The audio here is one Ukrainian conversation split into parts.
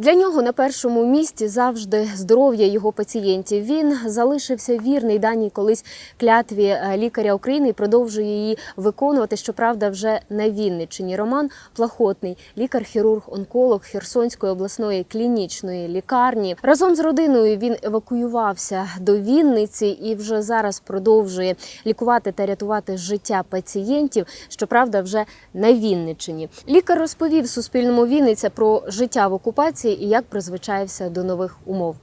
Для нього на першому місці завжди здоров'я його пацієнтів. Він залишився вірний даній колись клятві е, лікаря України і продовжує її виконувати. Щоправда, вже на Вінниччині. Роман Плахотний, лікар-хірург, онколог Херсонської обласної клінічної лікарні. Разом з родиною він евакуювався до Вінниці і вже зараз продовжує лікувати та рятувати життя пацієнтів. Щоправда, вже на Вінниччині. Лікар розповів Суспільному Вінниця про життя в окупації і як призвичаєвся до нових умов.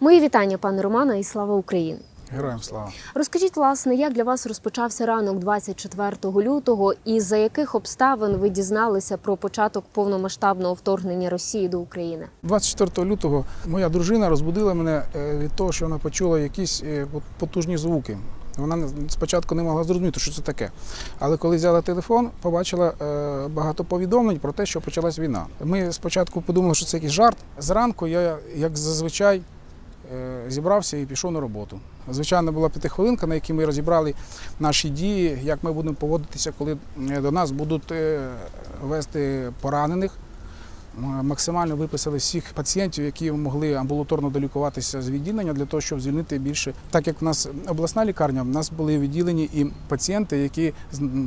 Мої вітання, пане Романа, і слава Україні! Героям слава. Розкажіть, власне, як для вас розпочався ранок 24 лютого, і за яких обставин ви дізналися про початок повномасштабного вторгнення Росії до України? 24 лютого моя дружина розбудила мене е, від того, що вона почула якісь е, потужні звуки. Вона спочатку не могла зрозуміти, що це таке. Але коли взяла телефон, побачила е, багато повідомлень про те, що почалась війна. Ми спочатку подумали, що це якийсь жарт. Зранку я, як зазвичай, е, зібрався і пішов на роботу. Звичайно, була п'ятихвилинка, на якій ми розібрали наші дії, як ми будемо поводитися, коли е, до нас будуть вести поранених. Максимально виписали всіх пацієнтів, які могли амбулаторно долікуватися з відділення для того, щоб звільнити більше. Так як в нас обласна лікарня, в нас були відділені і пацієнти, які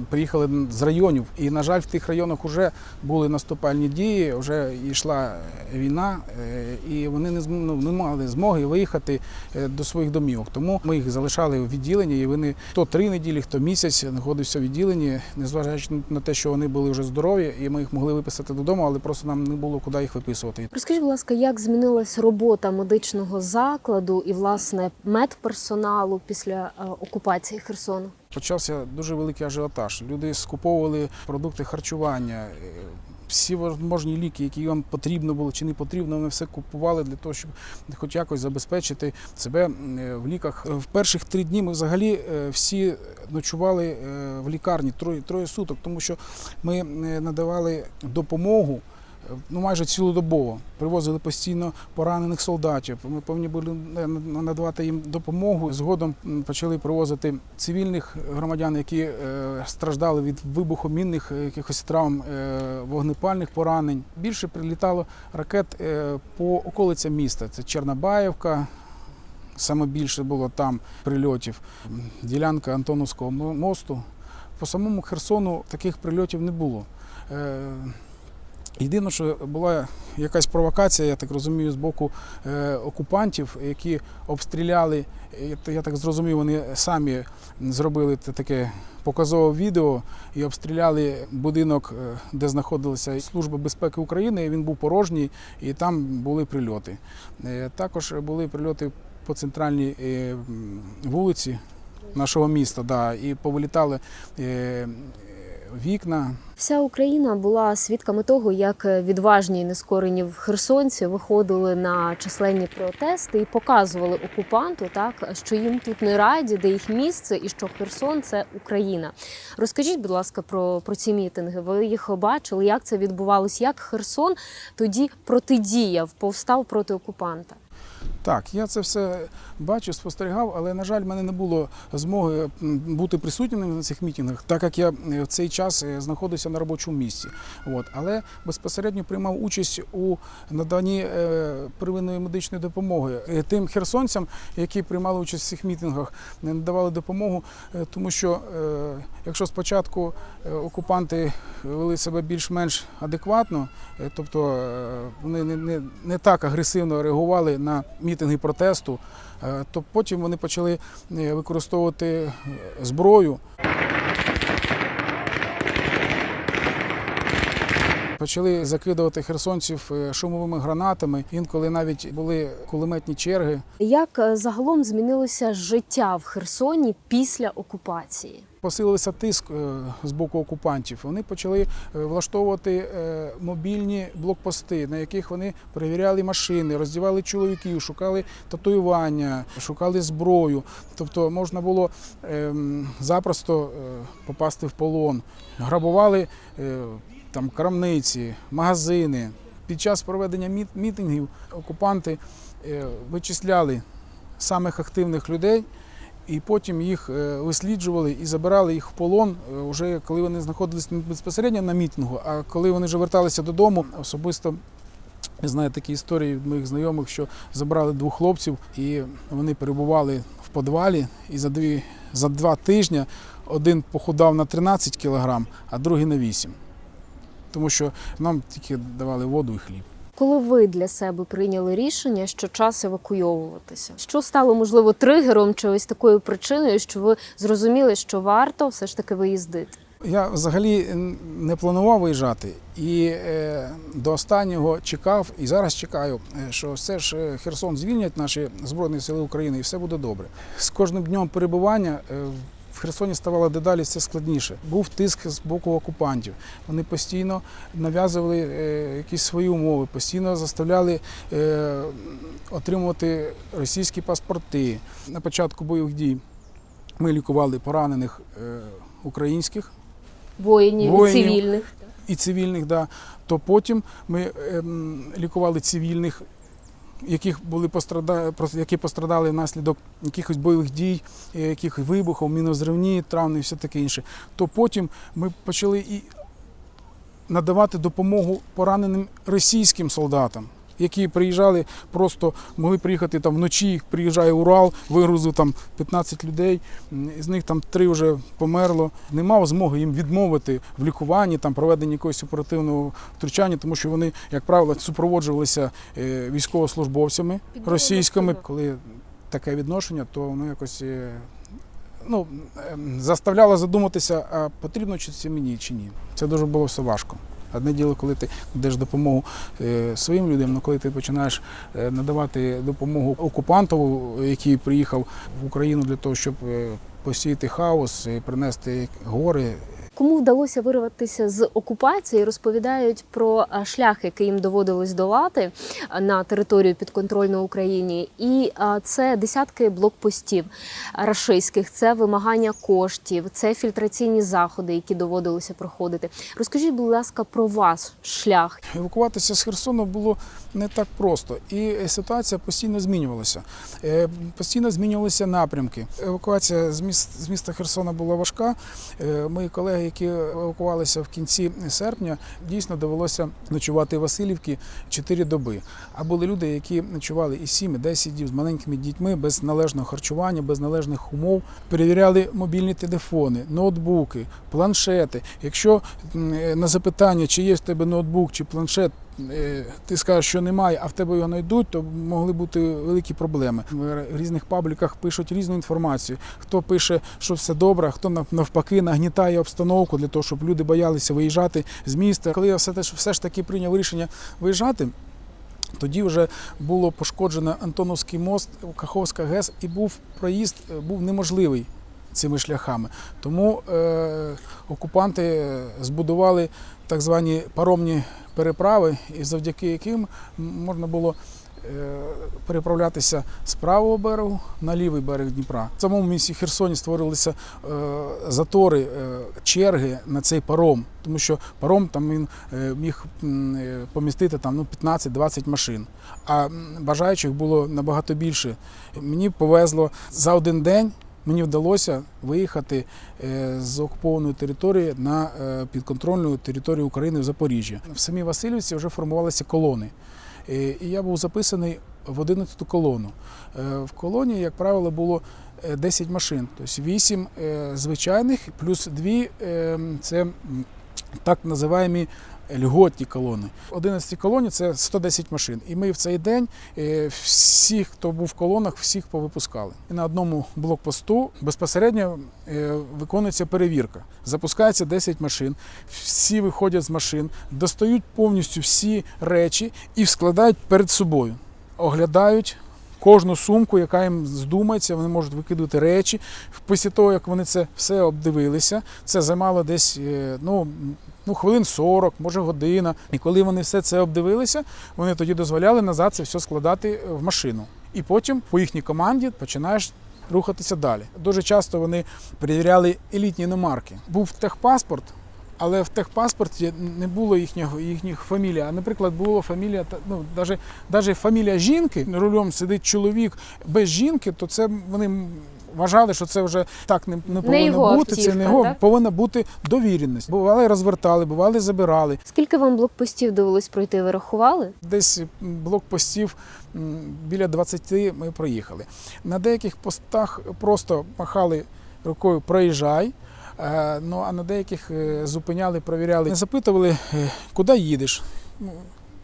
приїхали з районів. І, на жаль, в тих районах вже були наступальні дії, вже йшла війна, е, і вони не ну, не мали змоги виїхати е, до своїх домівок. Тому ми їх залишали в відділенні, і вони хто три неділі, хто місяць знаходився в відділенні, незважаючи на те, що вони були вже здорові, і ми їх могли виписати додому, але просто нам не було куди їх виписувати. Розкажіть, будь ласка, як змінилась робота медичного закладу і власне медперсоналу після е, окупації Херсону? Почався дуже великий ажіотаж. Люди скуповували продукти харчування. е, Всі можливі ліки, які вам потрібно було чи не потрібно, вони все купували для того, щоб хоч якось забезпечити себе е, в ліках. В перших три дні ми взагалі всі ночували в лікарні троє, троє суток, тому що ми надавали допомогу. Ну, майже цілодобово привозили постійно поранених солдатів. Ми повинні були надавати їм допомогу. Згодом почали привозити цивільних громадян, які е, страждали від вибухомінних е, якихось травм, е, вогнепальних поранень. Більше прилітало ракет по околицям міста. Це Чернобаївка. Саме більше було там прильотів. Ділянка Антоновського мосту. По самому Херсону таких прильотів не було. Єдине, що була якась провокація, я так розумію, з боку е, окупантів, які обстріляли. Я так зрозумів, вони самі зробили таке показове відео і обстріляли будинок, е, де знаходилася Служба безпеки України. Він був порожній, і там були прильоти. Е, Також були прильоти по центральній вулиці нашого міста, да, і повилітали вікна. Вся Україна була свідками того, як відважні нескорені херсонці виходили на численні протести і показували окупанту, так що їм тут не раді, де їх місце, і що Херсон це Україна. Розкажіть, будь ласка, про, про ці мітинги. Ви їх бачили, як це відбувалось? Як Херсон тоді протидіяв, повстав проти окупанта? Так, я це все бачив, спостерігав, але, на жаль, в мене не було змоги бути присутнім на цих мітингах, так як я е, в цей час е, знаходився на робочому місці. От. Але безпосередньо приймав участь у наданні е, первинної медичної допомоги тим херсонцям, які приймали участь в цих мітингах, не надавали допомогу, тому що якщо спочатку окупанти вели себе більш-менш адекватно, тобто вони не, не, не так агресивно реагували на мітинги протесту, е, то потім вони почали е, використовувати е, зброю. Почали закидувати херсонців е, шумовими гранатами. Інколи навіть були кулеметні черги. Як е, загалом змінилося життя в Херсоні після окупації? Посилився тиск е, з боку окупантів. Вони почали влаштовувати мобільні блокпости, на яких вони перевіряли машини, роздівали чоловіків, шукали татуювання, шукали зброю. Тобто можна було ем, запросто попасти в полон. Грабували там крамниці, магазини. Під час проведення мітингів окупанти е, вичисляли самих активних людей і потім їх е, висліджували і забирали їх в полон, е, вже коли вони знаходились безпосередньо на мітингу, а коли вони вже верталися додому, особисто Я знаю такі історії від моїх знайомих, що забрали двох хлопців і вони перебували в подвалі, і за, дві, за два тижні один похудав на 13 кілограм, а другий на 8. Тому що нам тільки давали воду і хліб. Коли ви для себе прийняли рішення, що час евакуйовуватися, що стало можливо тригером чи ось такою причиною, що ви зрозуміли, що варто все ж таки виїздити? Я взагалі не планував виїжджати і е, до останнього чекав, і зараз чекаю, е, що все ж е, Херсон звільнять наші Збройні Сили України і все буде добре. З кожним днем перебування в Херсоні ставало дедалі все складніше. Був тиск з боку окупантів. Вони постійно нав'язували е, якісь свої умови, постійно заставляли е, отримувати російські паспорти. На початку бойових дій ми лікували поранених е, українських Воїнів, Воїнів. цивільних. і цивільних, да, то потім ми ем, лікували цивільних, яких були пострада... які пострадали внаслідок якихось бойових дій, якихось яких вибухів, мінозривні травми і все таке інше. То потім ми почали і надавати допомогу пораненим російським солдатам. Які приїжджали, просто могли приїхати там вночі, приїжджає Урал, вигрузив там 15 людей, з них там три вже померло. Не мав змоги їм відмовити в лікуванні, там проведенні якогось оперативного втручання, тому що вони, як правило, супроводжувалися е, військовослужбовцями російськими. Коли таке відношення, то воно якось е, ну, ем, заставляло задуматися, а потрібно чи це мені чи ні. Це дуже було все важко. Одне діло, коли ти даєш допомогу е, своїм людям, але коли ти починаєш е, надавати допомогу окупанту, який приїхав в Україну для того, щоб е, посіяти хаос, і принести гори, Кому вдалося вирватися з окупації, розповідають про шлях, який їм доводилось долати на територію підконтрольної Україні. І це десятки блокпостів рашистських, це вимагання коштів, це фільтраційні заходи, які доводилося проходити. Розкажіть, будь ласка, про ваш шлях. Евакуватися з Херсону було не так просто, і ситуація постійно змінювалася. Е, Постійно змінювалися напрямки. Евакуація з міста Херсона була важка. Е, Мої колеги, які евакувалися в кінці серпня, дійсно довелося ночувати в Васильівці 4 доби. А були люди, які ночували і 7, і 10 днів з маленькими дітьми, без належного харчування, без належних умов. Перевіряли мобільні телефони, ноутбуки, планшети. Якщо е, на запитання, чи є в тебе ноутбук чи планшет, ти скажеш, що немає, а в тебе його знайдуть, то могли бути великі проблеми. В різних пабліках пишуть різну інформацію. Хто пише, що все добре, хто навпаки нагнітає обстановку для того, щоб люди боялися виїжджати з міста. Коли я все, теж- все ж таки прийняв рішення виїжджати. Тоді вже було пошкоджено Антоновський мост, Каховська ГЕС, і був проїзд е, був неможливий цими шляхами. Тому е, окупанти е, збудували так звані паромні переправи, і завдяки яким можна було е, переправлятися з правого берегу на лівий берег Дніпра. В самому місті Херсоні створилися е, затори, е, черги на цей паром, тому що паром там він міг помістити там ну 15-20 машин. А бажаючих було набагато більше. Мені повезло за один день. Мені вдалося виїхати е, з окупованої території на е, підконтрольну територію України в Запоріжжя. В самій Васильівці вже формувалися колони. Е, І я був записаний в 11-ту колону. В колоні, як правило, було е, 10 машин, тобто 8 е, звичайних, плюс 2 це так називаємо льготні колони. 11 колоні це 110 машин. І ми в цей день е, всіх, хто був в колонах, всіх повипускали. І на одному блокпосту безпосередньо е, виконується перевірка. Запускається 10 машин, всі виходять з машин, достають повністю всі речі і складають перед собою. Оглядають кожну сумку, яка їм здумається, вони можуть викидувати речі. Після того, як вони це все обдивилися, це займало десь е, ну, ну, хвилин 40, може година. І коли вони все це обдивилися, вони тоді дозволяли назад це все складати в машину. І потім по їхній команді починаєш рухатися далі. Дуже часто вони перевіряли елітні іномарки. Був техпаспорт. Але в техпаспорті не було їхнього їхніх фамілій. А, наприклад, була фамілія, ну, навіть, навіть фамілія жінки, рулем сидить чоловік без жінки, то це вони вважали, що це вже так не, не повинно його бути. це не його так? повинна бути довіреність. Бували розвертали, бували забирали. Скільки вам блокпостів довелось пройти? Ви рахували? Десь блокпостів біля 20 ми проїхали. На деяких постах просто махали рукою проїжджай. Е, Ну а на деяких е, зупиняли, провіряли, запитували, е, куди їдеш. Ну,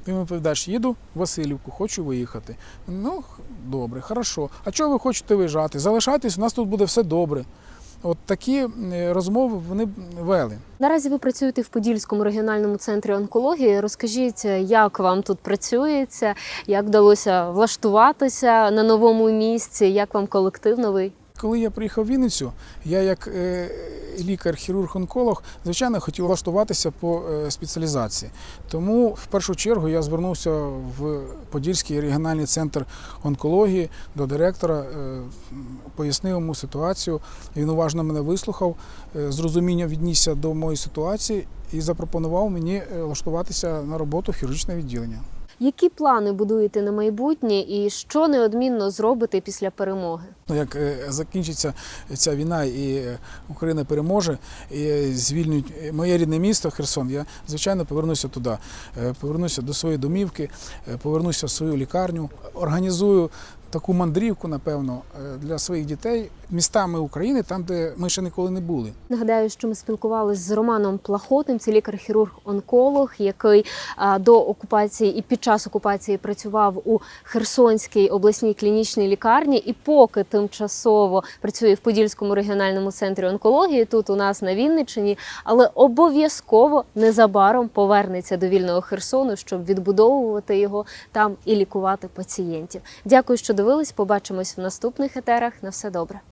Ти відповідаєш, їду в Васильівку, хочу виїхати. Ну, добре, хорошо. А чого ви хочете виїжджати? Залишайтесь, у нас тут буде все добре. От такі розмови вони вели. Наразі ви працюєте в Подільському регіональному центрі онкології. Розкажіть, як вам тут працюється, як вдалося влаштуватися на новому місці, як вам колектив новий? Коли я приїхав в Вінницю, я як е, лікар, хірург-онколог, звичайно, хотів влаштуватися по е, спеціалізації. Тому в першу чергу я звернувся в Подільський регіональний центр онкології до директора, е, пояснив йому ситуацію. Він уважно мене вислухав, з розумінням віднісся до моєї ситуації і запропонував мені влаштуватися на роботу в хірургічне відділення. Які плани будуєте на майбутнє і що неодмінно зробите після перемоги? Ну, як е, закінчиться ця війна і е, Україна переможе, і звільнюють моє рідне місто Херсон, я звичайно повернуся туди. Е, Повернуся до своєї домівки, е, повернуся в свою лікарню, організую таку мандрівку, напевно, е, для своїх дітей містами України, там, де ми ще ніколи не були. Нагадаю, що ми спілкувалися з Романом Плахотним, це лікар-хірург-онколог, який до окупації і під час окупації працював у Херсонській обласній клінічній лікарні, і поки тимчасово працює в Подільському регіональному центрі онкології, тут у нас на Вінниччині, але обов'язково незабаром повернеться до вільного Херсону, щоб відбудовувати його там і лікувати пацієнтів. Дякую, що дивились. Побачимось в наступних етерах. На все добре.